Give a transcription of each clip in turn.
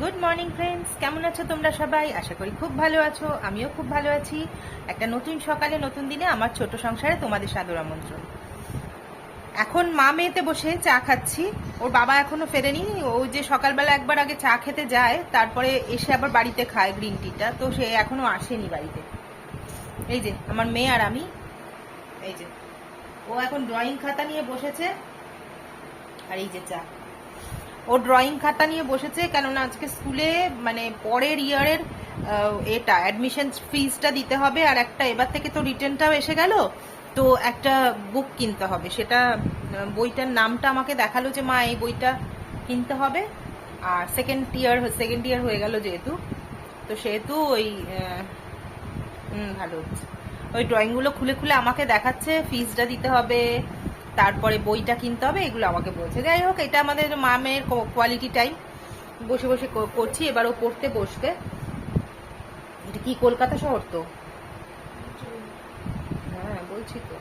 Good morning friends কেমন আছো তোমরা সবাই? আশা করি খুব ভালো আছো। আমিও খুব ভালো আছি। একটা নতুন সকালে, নতুন দিনে আমার ছোট সংসারে তোমাদের সাদর আমন্ত্রণ। এখন মা মেয়েতে বসে চা খাচ্ছি। ওর বাবা এখনও ফেরেনি। ও যে সকালবেলা একবার আগে চা খেতে যায়, তারপরে এসে আবার বাড়িতে খায় গ্রিন টিটা তো সে এখনও আসেনি বাড়িতে। এই যে, আমার মেয়ে আর আমি। এই যে, ও এখন ড্রয়িং খাতা নিয়ে বসেছে। আর এই যে চা। ও ড্রয়িং খাতা নিয়ে বসেছে, কেননা আজকে স্কুলে মানে পরের ইয়ারের এটা অ্যাডমিশন ফিজটা দিতে হবে, আর একটা এবার থেকে তো রিটার্নটাও এসে গেল, তো একটা বুক কিনতে হবে। সেটা বইটার নামটা আমাকে দেখাল যে, মা, এই বইটা কিনতে হবে। আর সেকেন্ড ইয়ার সেকেন্ড ইয়ার হয়ে গেল যেহেতু, তো সেহেতু ওই হুম ভালো ওই ড্রয়িংগুলো খুলে খুলে আমাকে দেখাচ্ছে ফিজটা দিতে হবে তারপরে বইটা কিনতে হবে, এগুলো আমাকে বলছে। যাই হোক, এটা আমাদের মামের কোয়ালিটি টাইম বসে বসে করছি, এবার ও পড়তে বসবে। এটা কি, কলকাতা শহর তো? হ্যাঁ বলছি তো।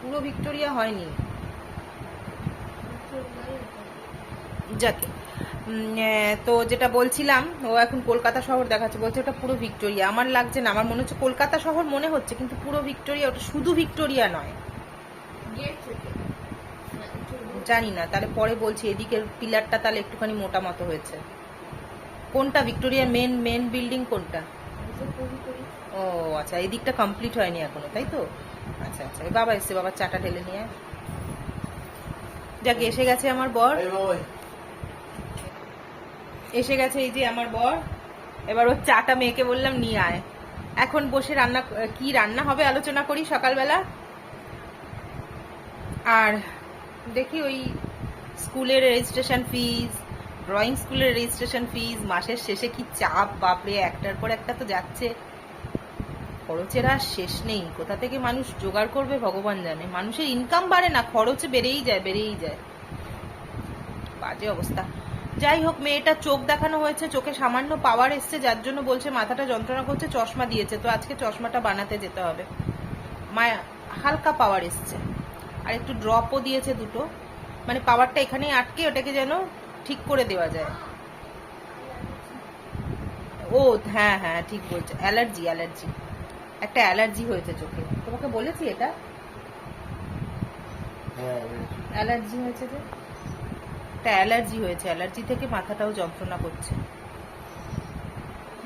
পুরো ভিক্টোরিয়া হয়নি। যাকে। তো যেটা বলছিলাম, ও এখন কলকাতা শহর দেখাচ্ছে, বলছে ওটা পুরো ভিক্টোরিয়া। আমার লাগছে না, আমার মনে হচ্ছে কলকাতা শহর মনে হচ্ছে, কিন্তু পুরো ভিক্টোরিয়া, ওটা শুধু ভিক্টোরিয়া নয়। জানি না তাহলে পরে বলছি এদিকের পিলারটা তাহলে একটুখানি মোটা মতো হয়েছে। কোনটা? ভিক্টোরিয়ার মেন মেন বিল্ডিং কোনটা? ও আচ্ছা এদিকটা কমপ্লিট হয়নি এখনও তাই তো? আচ্ছা আচ্ছা বাবা এসছে বাবা চাটা ঢেলে নিয়ে। যাক এসে গেছে আমার বর। এসে গেছে এই যে আমার বর। এবার ওর চাটা মেয়েকে বললাম নিয়ে আয়। এখন বসে রান্না কি রান্না হবে? আলোচনা করি সকালবেলা। আর দেখি ওই স্কুলের রেজিস্ট্রেশন ফিজ ড্রয়িং স্কুলের রেজিস্ট্রেশন ফিজ মাসের শেষে কি চাপ, বাপরে, একটার পর একটা তো যাচ্ছে। খরচের আর শেষ নেই। কোথা থেকে মানুষ জোগাড় করবে, ভগবান জানে। মানুষের ইনকাম বাড়ে না, খরচ বেড়েই যায় বেড়েই যায়। বাজে অবস্থা। যাই হোক, মেয়েটা চোখ দেখানো হয়েছে, চোখে সামান্য পাওয়ার এসছে, যার জন্য বলছে, মাথাটা যন্ত্রণা করছে, চশমা দিয়েছে। তো আজকে চশমাটা বানাতে যেতে হবে। মায়া, হালকা পাওয়ার এসছে। আর একটু ড্রপও দিয়েছে দুটো। মানে পাওয়ারটা এখানেই আটকে ওটাকে যেন ঠিক করে দেওয়া যায়। ও হ্যাঁ হ্যাঁ ঠিক বলছে। Allergy allergy. একটা অ্যালার্জি হয়েছে চোখে। তোমাকে বলেছি এটা? অ্যালার্জি হয়েছে যে? একটা অ্যালার্জি হয়েছে। অ্যালার্জি থেকে মাথাটাও যন্ত্রণা করছে।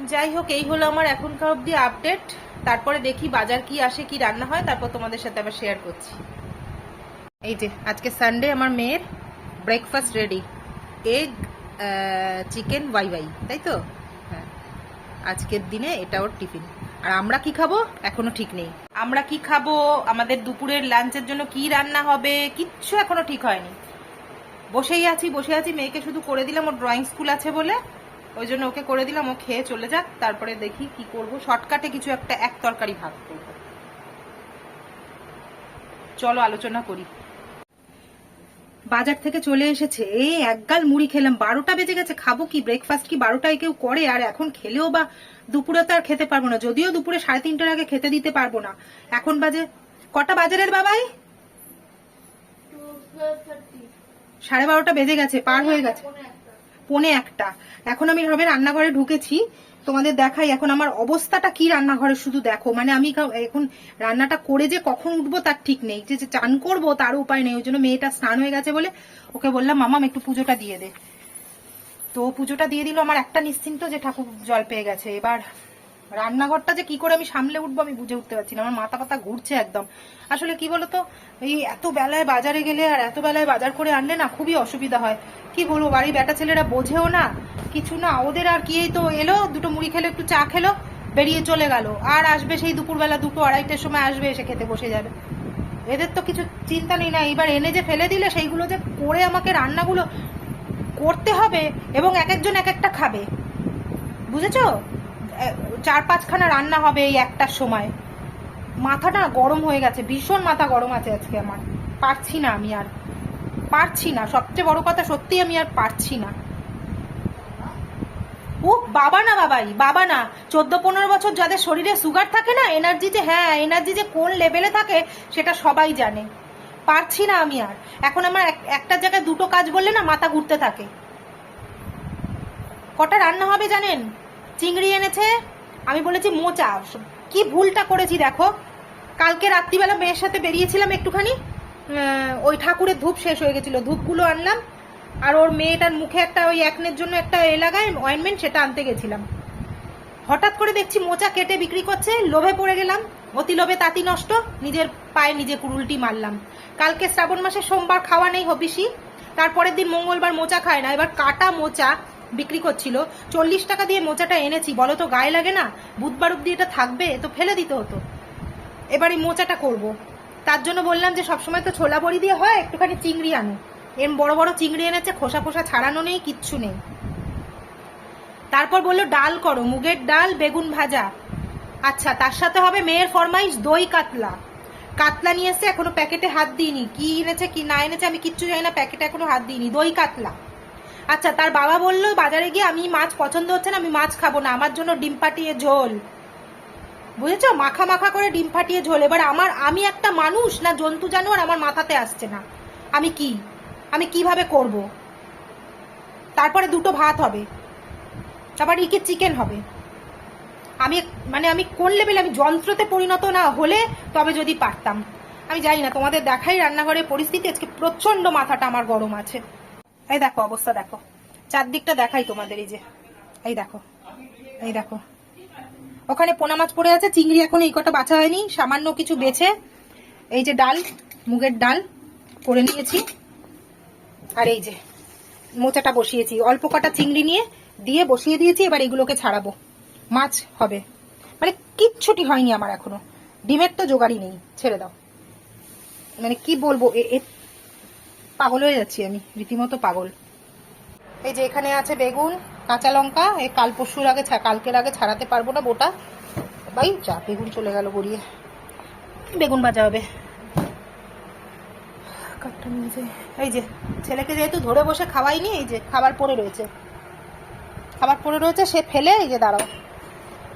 যাই হোক এই হলো আমার এখনকার অবধি আপডেট তারপরে দেখি বাজার কি আসে কি রান্না হয়। তারপর তোমাদের সাথে আবার শেয়ার করছি। এই যে, আজকে সানডে আমার মেয়ের breakfast ready egg chicken Wai Wai তাই তো? হ্যাঁ। আজকের দিনে এটা ওর টিফিন আর আমরা কি খাব? এখনও ঠিক নেই। আমরা কি খাব? আমাদের দুপুরের লাঞ্চের জন্য কি রান্না হবে? কিচ্ছু এখনও ঠিক হয়নি। বসেই আছি, বসে আছি। মেয়েকে শুধু করে দিলাম, ওর ড্রয়িং স্কুল আছে বলে। ওই জন্য ওকে করে দিলাম, ও খেয়ে চলে যাক। তারপরে দেখি কি করব। শর্টকাটে কিছু একটা এক তরকারি ভাগ করব। চলো আলোচনা করি। বাজার থেকে চলে এসেছে। এই একগাল মুড়ি খেলাম। বারোটা বেজে গেছে খাব কি? ব্রেকফাস্ট কি? বারোটায় কেউ করে? আর এখন খেলেও বা দুপুরে তো আর খেতে পারব না। যদিও দুপুরে সাড়ে তিনটার আগে খেতে দিতে পারব না। এখন বাজে কটা বাজারের বাবাই? সাড়ে বারোটা বেজে গেছে পার হয়ে গেছে। পনে একটা। এখন আমি হবে রান্নাঘরে ঢুকেছি। তোমাদের দেখাই, এখন আমার অবস্থাটা কি রান্নাঘরে শুধু দেখো? মানে আমি এখন রান্নাটা করে যে কখন উঠবো তার ঠিক নেই। যে চান করব তার উপায় নেই। ওই জন্য মেয়েটা স্নান হয়ে গেছে বলে ওকে বললাম মামাম একটু পুজোটা দিয়ে দে। তো পুজোটা দিয়ে দিল। আমার একটা নিশ্চিন্ত যে ঠাকুর জল পেয়ে গেছে। এবার রান্নাঘরটা যে কি করে আমি সামলে উঠবো আমি বুঝে উঠতে পারছি না। আমার মাথা পাতা ঘুরছে একদম। আসলে কি বলতো, এই এত বেলায় বাজারে গেলে আর এত বেলায় বাজার করে আনলে না খুবই অসুবিধা হয়। কি বলব, বাড়ির বেটা ছেলেরা বোঝেও না, কিছু না, ওদের আর কি এই তো এলো, দুটো মুড়ি খেলো, একটু চা খেলো, বেরিয়ে চলে গেল। আর আসবে সেই দুপুরবেলা দুটো আড়াইটার সময় আসবে, এসে খেতে বসে যাবে। এদের তো কিছু চিন্তা নেই না এবার এনে যে ফেলে দিলে সেইগুলো যে করে আমাকে রান্নাগুলো করতে হবে এবং এক একজন এক একটা খাবে। বুঝেছ? চার পাঁচখানা রান্না হবে এই একটার সময়। মাথাটা গরম হয়ে গেছে, ভীষণ মাথা গরম আছে আজকে আমার। পারছি না আমি আর। পারছি না, সবচেয়ে বড় কথা সত্যি আমি আর পারছি না। ও বাবা না বাবাই, বাবা না। চোদ্দ পনেরো বছর যাদের শরীরে সুগার থাকে না এনার্জি যে হ্যাঁ এনার্জি যে কোন লেভেলে থাকে, সেটা সবাই জানে। পারছি না আমি আর। এখন আমার এক- একটা জায়গায় দুটো কাজ বললে না মাথা ঘুরতে থাকে। কটা রান্না হবে জানেন? চিংড়ি এনেছে? আমি বলেছি, মোচা। কি ভুলটা করেছি দেখো। কালকে রাত্রিবেলা মেয়ের সাথে বেরিয়েছিলাম একটুখানি। ওই ঠাকুরের ধূপ শেষ হয়ে গেছিল। ধূপগুলো আনলাম। আর ওর মেয়েটার মুখে একটা ওই একনের জন্য একটা এলাকায় অয়েনমেন্ট সেটা আনতে গেছিলাম। হঠাৎ করে দেখছি মোচা কেটে বিক্রি করছে, লোভে পড়ে গেলাম। অতি লোভে তাঁতি নষ্ট, নিজের পায়ে নিজে কুরুলটি মারলাম। কালকে শ্রাবণ মাসে সোমবার খাওয়া নেই হবিসি তারপরের দিন মঙ্গলবার মোচা খায় না। এবার কাটা মোচা বিক্রি করছিল। চল্লিশ টাকা দিয়ে মোচাটা এনেছি বলো তো গায়ে লাগে না? বুধবার অব্দি এটা থাকবে তো ফেলে দিতে হতো। এবার এই মোচাটা করব। তার জন্য বললাম যে, সবসময় তো ছোলা বড়ি দিয়ে হয়, একটুখানি চিংড়ি আনো। এম বড় বড় চিংড়ি এনেছে, খোসা খোসা ছাড়ানো নেই, কিচ্ছু নেই। তারপর বলল, ডাল করো, মুগের ডাল, বেগুন ভাজা। আচ্ছা তার সাথে হবে মেয়ের ফরমাইশ, দই কাতলা। কাতলা নিয়ে এসে এখনও প্যাকেটে হাত দিইনি। কি এনেছে, কি না এনেছে, আমি কিচ্ছু জানি না, প্যাকেটে এখনও হাত দিইনি। দই কাতলা। আচ্ছা তার বাবা বলল, বাজারে গিয়ে আমি মাছ পছন্দ হচ্ছে না, আমি মাছ খাব না। আমার জন্য ডিম ফাটিয়ে ঝোল। বুঝেছ? মাখা মাখা করে ডিম ফাটিয়ে ঝোল। এবার আমার, আমি একটা মানুষ না, জন্তু জানোয়ার আমার মাথাতে আসছে না। আমি কি? আমি কীভাবে করব? তারপরে দুটো ভাত হবে। তারপর ইকে চিকেন হবে? আমি মানে আমি কোন লেভেলে আমি যন্ত্রতে পরিণত না হলে তবে যদি পারতাম। আমি জানি না, তোমাদের দেখাই রান্নাঘরের পরিস্থিতি। আজকে প্রচণ্ড মাথাটা আমার গরম আছে। এই দেখো অবস্থা দেখো। চারদিকটা দেখাই তোমাদের এই যে। এই দেখো এই দেখো। ওখানে পোনা মাছ পড়ে আছে, চিংড়ি এখন এই কটা বাছা হয়নি। সামান্য কিছু বেছে, এই যে ডাল, মুগের ডাল করে নিয়েছি। আর এই যে মোচাটা বসিয়েছি। অল্প কটা চিংড়ি নিয়ে দিয়ে বসিয়ে দিয়েছি, এবার এগুলোকে ছাড়াবো। মাছ হবে। মানে কিচ্ছুটি হয়নি আমার এখনও। ডিমের তো জোগাড়ই নেই, ছেড়ে দাও। মানে কি বলব পাগল হয়ে যাচ্ছি আমি, রীতিমতো পাগল। এই যে এখানে আছে বেগুন, কাঁচা লঙ্কা এই কাল পরশুর আগে কালকের আগে ছাড়াতে পারব না বোটা। ভাই, যা বেগুন চলে গেল গড়িয়ে। বেগুন ভাজা হবে। এই যে, ছেলেকে যেহেতু ধরে বসে খাওয়াইনি, এই যে খাবার পড়ে রয়েছে। খাবার পড়ে রয়েছে, সে ফেলে, এই যে দাঁড়াও।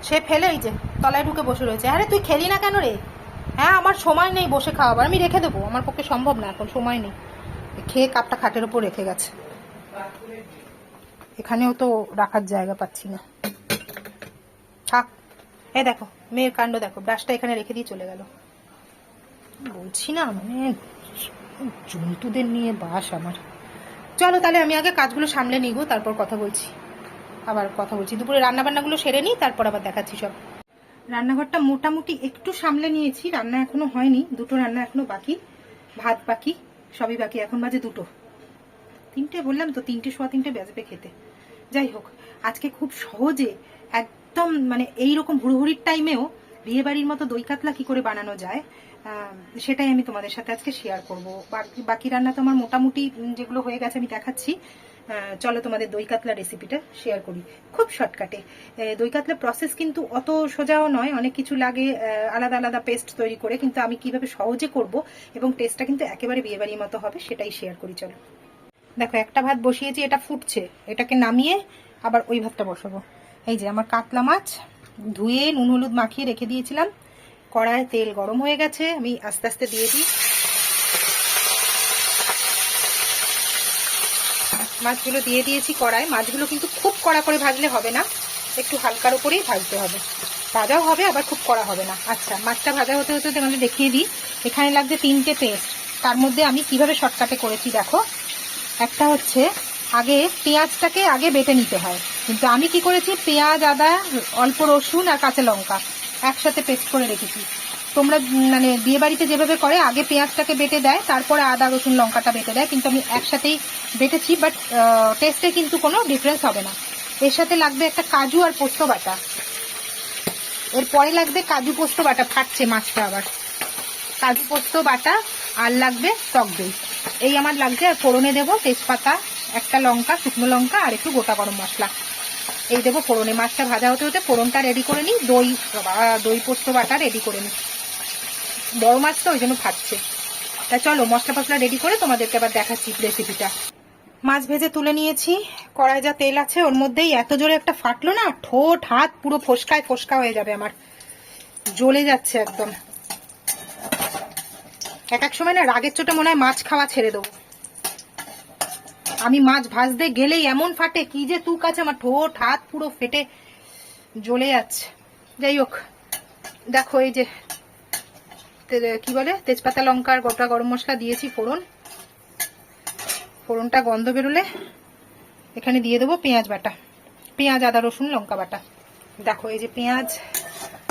সে ফেলে, এই যে, তলায় ঢুকে বসে রয়েছে। আরে, তুই খেলি না কেন রে? হ্যাঁ আমার সময় নেই বসে খাওয়াবার, আমি রেখে দেবো। আমার পক্ষে সম্ভব না এখন, সময় নেই। খেয়ে কাপটা খাটের ওপর রেখে গেছে। এখানেও তো রাখার জায়গা পাচ্ছি না। থাক। এ দেখো, মেয়ের কাণ্ড দেখো, ব্রাশটা এখানে রেখে দিয়ে চলে গেল। বলছি না মানে জন্তুদের নিয়ে বাস আমার। চলো তাহলে আমি আগে কাজগুলো সামলে নিব, তারপর কথা বলছি। আবার কথা বলছি। দুপুরে রান্না বান্নাগুলো সেরে নিই, তারপর আবার দেখাচ্ছি সব। রান্নাঘরটা মোটামুটি একটু সামলে নিয়েছি, রান্না এখনও হয়নি, দুটো রান্না এখনও বাকি, ভাত বাকি। সবই বাকি, এখন বাজে দুটো। তিনটে বললাম তো, তিনটে সোয়া তিনটে বেজবে খেতে। যাই হোক, আজকে খুব সহজে, একদম মানে এই রকম হুড়োহুড়ির টাইমেও বিয়ে বাড়ির মতো দই কাতলা কি করে বানানো যায় সেটাই আমি তোমাদের সাথে আজকে শেয়ার করব। বাকি রান্না তো আমার মোটামুটি যেগুলো হয়ে গেছে আমি দেখাচ্ছি। চলো তোমাদের দই কাতলা রেসিপিটা শেয়ার করি। খুব শর্টকাটে দই কাতলা প্রসেস কিন্তু অত সোজাও নয়, অনেক কিছু লাগে আলাদা আলাদা পেস্ট তৈরি করে, কিন্তু আমি কীভাবে সহজে করব এবং টেস্টটা কিন্তু একেবারে বিয়ে বাড়ির মতো হবে সেটাই শেয়ার করি, চলো। দেখো, একটা ভাত বসিয়েছি, এটা ফুটছে। এটাকে নামিয়ে আবার ওই ভাতটা বসাবো। এই যে আমার কাতলা মাছ, ধুয়ে নুন, হলুদ মাখিয়ে রেখে দিয়েছিলাম। কড়ায় তেল গরম হয়ে গেছে, আমি আস্তে আস্তে দিয়ে দিই। মাছগুলো দিয়ে দিয়েছি কড়ায় মাছগুলো কিন্তু খুব কড়া করে ভাজলে হবে না। একটু হালকার উপরেই ভাজতে হবে। ভাজাও হবে, আবার খুব কড়া হবে না। আচ্ছা মাছটা ভাজা হতে হতে তোমাদের দেখিয়ে দিই। এখানে লাগছে তিনটে পেস্ট। তার মধ্যে আমি কীভাবে শর্টকাটে করেছি দেখো। একটা হচ্ছে আগে পেঁয়াজটাকে আগে বেটে নিতে হয়। কিন্তু আমি কি করেছি? পেঁয়াজ, আদা, অল্প রসুন আর কাঁচা লঙ্কা একসাথে পেস্ট করে রেখেছি। তোমরা মানে বিয়ে বাড়িতে যেভাবে করে, আগে পেঁয়াজটাকে বেটে দেয়, তারপরে আদা, রসুন, লঙ্কাটা বেটে দেয়, কিন্তু আমি একসাথেই বেটেছি বাট টেস্টে কিন্তু কোনো ডিফারেন্স হবে না। এর সাথে লাগবে একটা কাজু আর পোস্ত বাটা। এরপরে লাগবে কাজু পোস্ত বাটা, ফাটছে মাছটা আবার। কাজু পোস্ত বাটা, আর লাগবে টক দই। এই আমার লাগছে আর ফোড়নে দেবো তেজপাতা, একটা লঙ্কা, শুকনো লঙ্কা, আর একটু গোটা গরম মশলা। এই দেবো ফোড়নে। মাছটা ভাজা হতে হতে ফোড়নটা রেডি করে নিই, দই দই পোস্ত বাটা রেডি করে নিই। বড় মাছ তো ওই জন্য ফাটছে। তা চলো, মশলা ফসলা রেডি করে তোমাদেরকে আবার দেখাচ্ছি রেসিপিটা মাছ ভেজে তুলে নিয়েছি। কড়াই যা তেল আছে, ওর মধ্যেই এত জোরে একটা ফাটলো না, ঠোঁট, হাত পুরো ফোসকায় ফোসকা হয়ে যাবে আমার। জ্বলে যাচ্ছে একদম। এক এক সময় না রাগের চোটে মনে হয় মাছ খাওয়া ছেড়ে দেবো। আমি মাছ ভাজতে গেলেই এমন ফাটে, কি যে তুক আছে, আমার ঠোঁট, হাত পুরো ফেটে জ্বলে যাচ্ছে। যাই হোক, দেখো এই যে কি বলে? তেজপাতা, লঙ্কার গোটা গরম মশলা দিয়েছি ফোড়ন। ফোড়নটা গন্ধ বেরোলে এখানে দিয়ে দেবো পেঁয়াজ বাটা। পেঁয়াজ, আদা, রসুন, লঙ্কা বাটা। দেখো, এই যে পেঁয়াজ,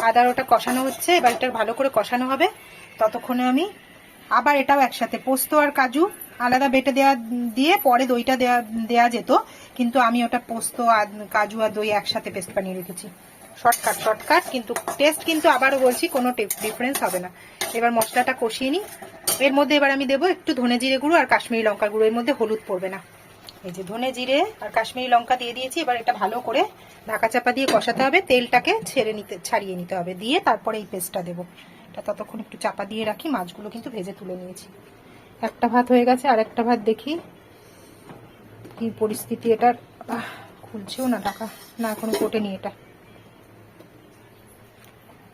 আদা ওটা কষানো হচ্ছে, এবার এটা ভালো করে কষানো হবে। ততক্ষণে আমি আবার এটাও একসাথে। পোস্ত আর কাজু আলাদা বেটে দেওয়া দিয়ে পরে দইটা দেওয়া দেওয়া যেত, কিন্তু আমি ওটা পোস্ত আর কাজু আর দই একসাথে পেস্ট বানিয়ে রেখেছি। শর্টকাট শর্টকাট, কিন্তু টেস্ট কিন্তু আবারও বলছি, কোনো ডিফারেন্স হবে না। এবার মশলাটা কষিয়ে নিই। এর মধ্যে এবার আমি দেবো একটু ধনে জিরে গুঁড়ো আর কাশ্মীরি লঙ্কা গুঁড়ো। এর মধ্যে হলুদ পড়বে না। এই যে ধনে জিরে আর কাশ্মীরি লঙ্কা দিয়ে দিয়েছি, এবার এটা ভালো করে ঢাকা চাপা দিয়ে কষাতে হবে। তেলটাকে ছেড়ে নিতে, ছাড়িয়ে নিতে হবে। দিয়ে তারপরে এই পেস্টটা দেবো। এটা ততক্ষণ একটু চাপা দিয়ে রাখি, মাছগুলো কিন্তু ভেজে তুলে নিয়েছি। একটা ভাত হয়ে গেছে, আর একটা ভাত দেখি কি পরিস্থিতি এটার। খুলছেও না টাকা না এখনও কোটেনি এটা।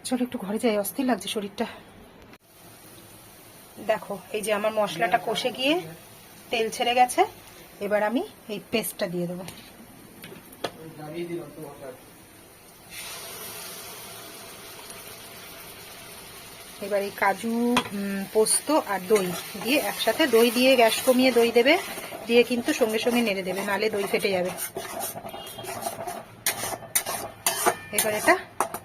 চলো একটু ঘরে যাই, অস্থির লাগছে শরীরটা। দেখো, এই যে আমার মশলাটা কষে গিয়ে তেল ছেড়ে গেছে, এবার আমি এই পেস্টটা দিয়ে দেবো। এবার এই কাজু পোস্ত আর দই দিয়ে একসাথে, দই দিয়ে গ্যাস কমিয়ে দই দেবে, দিয়ে কিন্তু সঙ্গে সঙ্গে নেড়ে দেবে, নালে দই ফেটে যাবে। এবার এটা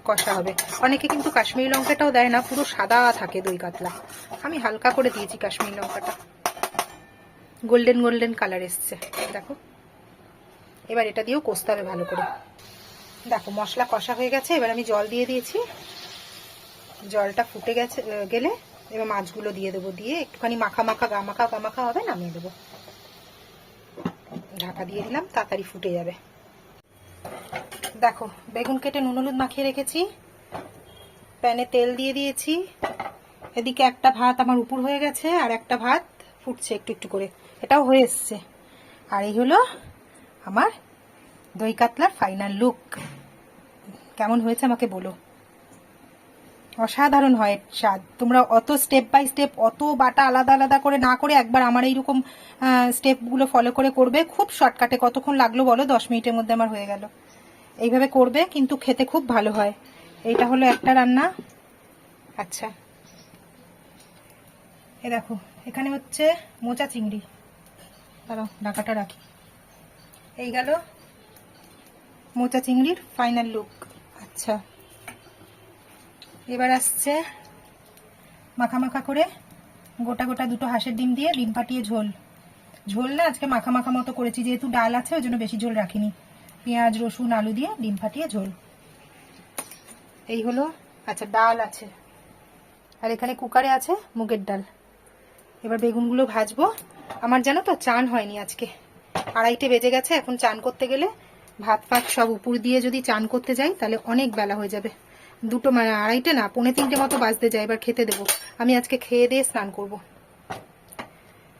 কষা হবে। অনেকে কিন্তু কাশ্মীরি লঙ্কাটাও দেয় না, পুরো সাদা থাকে দই কাতলা। আমি হালকা করে দিয়েছি কাশ্মীরি লঙ্কাটা। গোল্ডেন গোল্ডেন কালার এসছে, দেখো। এবার এটা দিয়েও কষতে হবে ভালো করে। দেখো, মশলা কষা হয়ে গেছে, এবার আমি জল দিয়ে দিয়েছি। জলটা ফুটে গেছে গেলে এবার মাছগুলো দিয়ে দেবো। দিয়ে একটুখানি মাখা মাখা, গা মাখা গা মাখা হবে, নামিয়ে দেবো। ঢাকা দিয়ে দিলাম, তাড়াতাড়ি ফুটে যাবে। দেখো, বেগুন কেটে নুন হলুদ মাখিয়ে রেখেছি। প্যানে তেল দিয়ে দিয়েছি। এদিকে একটা ভাত আমার উপর হয়ে গেছে, আর একটা ভাত ফুটছে একটু একটু করে। এটাও হয়ে এসছে। আর এই হলো আমার দই কাতলার ফাইনাল লুক কেমন হয়েছে আমাকে বলো। অসাধারণ হয় স্বাদ। তোমরা অত স্টেপ বাই স্টেপ অত বাটা আলাদা আলাদা করে না করে একবার আমার এইরকম স্টেপগুলো ফলো করে করবে। খুব শর্টকাটে কতক্ষণ লাগল বলো? দশ মিনিটের মধ্যে আমার হয়ে গেল। এইভাবে করবে, কিন্তু খেতে খুব ভালো হয়। এইটা হলো একটা রান্না। আচ্ছা। এ দেখো, এখানে হচ্ছে মোচা চিংড়ি। দাঁড়াও ডাকাটা রাখি। এই গেল মোচা চিংড়ির ফাইনাল লুক আচ্ছা। এবার আসছে মাখা মাখা করে গোটা গোটা দুটো হাঁসের ডিম দিয়ে ডিম পাটিয়ে ঝোল। ঝোল না, আজকে মাখা মাখা মতো করেছি, যেহেতু ডাল আছে, ওই জন্য বেশি ঝোল রাখিনি। পেঁয়াজ, রসুন, আলু দিয়ে ডিম ফাটিয়ে ঝোল। এই হলো আচ্ছা ডাল আছে। আর এখানে কুকারে আছে মুগের ডাল। এবার বেগুনগুলো ভাজবো। আমার জানো তো, চান হয়নি আজকে। আড়াইটে বেজে গেছে, এখন চান করতে গেলে ভাত ফাত সব উপর দিয়ে যদি চান করতে যাই, তাহলে অনেক বেলা হয়ে যাবে। দুটো মানে আড়াইটে না, পৌনে তিনটে মতো বাজতে যায়, এবার খেতে দেবো। আমি আজকে খেয়ে দিয়ে স্নান করব।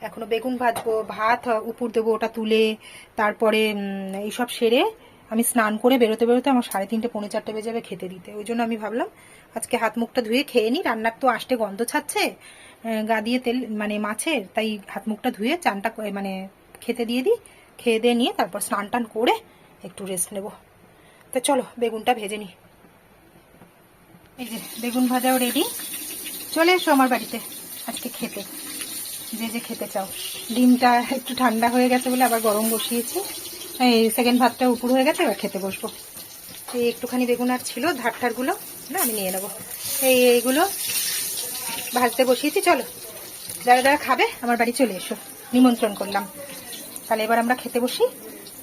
এখনও বেগুন ভাজবো, ভাত উপর দেবো ওটা তুলে, তারপরে এইসব সেরে আমি স্নান করে বেরোতে বেরোতে আমার সাড়ে তিনটে, পৌনে চারটে বেজে যাবে খেতে দিতে। ওই জন্য আমি ভাবলাম, আজকে হাত মুখটা ধুয়ে খেয়ে নিই রান্নার তো আসতে গন্ধ ছাড়ছে গা দিয়ে তেল মানে মাছের, তাই হাত মুখটা ধুয়ে চানটা মানে খেতে দিয়ে দিই, খেয়ে দিয়ে নিয়ে তারপর স্নান টান করে একটু রেস্ট নেব। তো চলো, বেগুনটা ভেজে নিই এই যে, বেগুন ভাজাও রেডি চলে এসো আমার বাড়িতে, আজকে খেতে। যে যে খেতে চাও। ডিমটা একটু ঠান্ডা হয়ে গেছে বলে আবার গরম বসিয়েছি। এই সেকেন্ড ভাতটা উপর হয়ে গেছে, এবার খেতে বসবো। এই একটুখানি বেগুন আর ছিল, ধারটারগুলো, না, আমি নিয়ে নেব। এই এইগুলো ভাজতে বসিয়েছি, চলো। যারা যারা খাবে, আমার বাড়ি চলে এসো। নিমন্ত্রণ করলাম। তাহলে এবার আমরা খেতে বসি,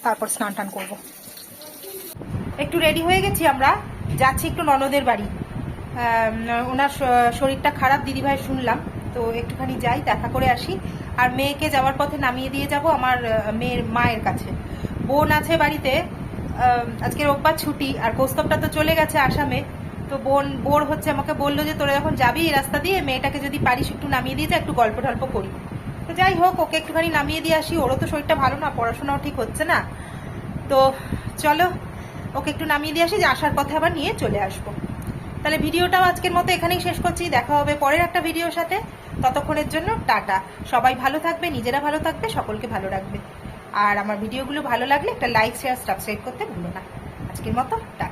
তারপর স্নান টান করব। একটু রেডি হয়ে গেছি আমরা। যাচ্ছি একটু ননদের বাড়ি। ওনার শরীরটা খারাপ, দিদিভাই শুনলাম। তো একটুখানি যাই, দেখা করে আসি। আর মেয়েকে যাওয়ার পথে নামিয়ে দিয়ে যাব আমার মেয়ের মায়ের কাছে। বোন আছে বাড়িতে আজকে রোববার ছুটি, আর কৌস্তবটা তো চলে গেছে আসামে। তো বোন, বোর হচ্ছে আমাকে বলল যে, তোরা যখন যাবি এই রাস্তা দিয়ে, মেয়েটাকে যদি পারিস একটু নামিয়ে দিয়ে যা, একটু গল্প টল্প করি। তো যাই হোক, ওকে একটুখানি নামিয়ে দিয়ে আসি। ওরও তো শরীরটা ভালো না, পড়াশোনাও ঠিক হচ্ছে না। তো চলো, ওকে একটু নামিয়ে দিয়ে আসি, যে আসার পথে আবার নিয়ে চলে আসব। তাহলে ভিডিওটাও আজকের মতো এখানেই শেষ করছি। দেখা হবে পরের একটা ভিডিওর সাথে। ততক্ষণের জন্য টাটা। সবাই ভালো থাকবে, নিজেরা ভালো থাকবে, সকলকে ভালো রাখবে। আর আমার ভিডিওগুলো ভালো লাগলে একটা লাইক শেয়ার সাবস্ক্রাইব করতে ভুলো না। আজকের মতো, টাটা।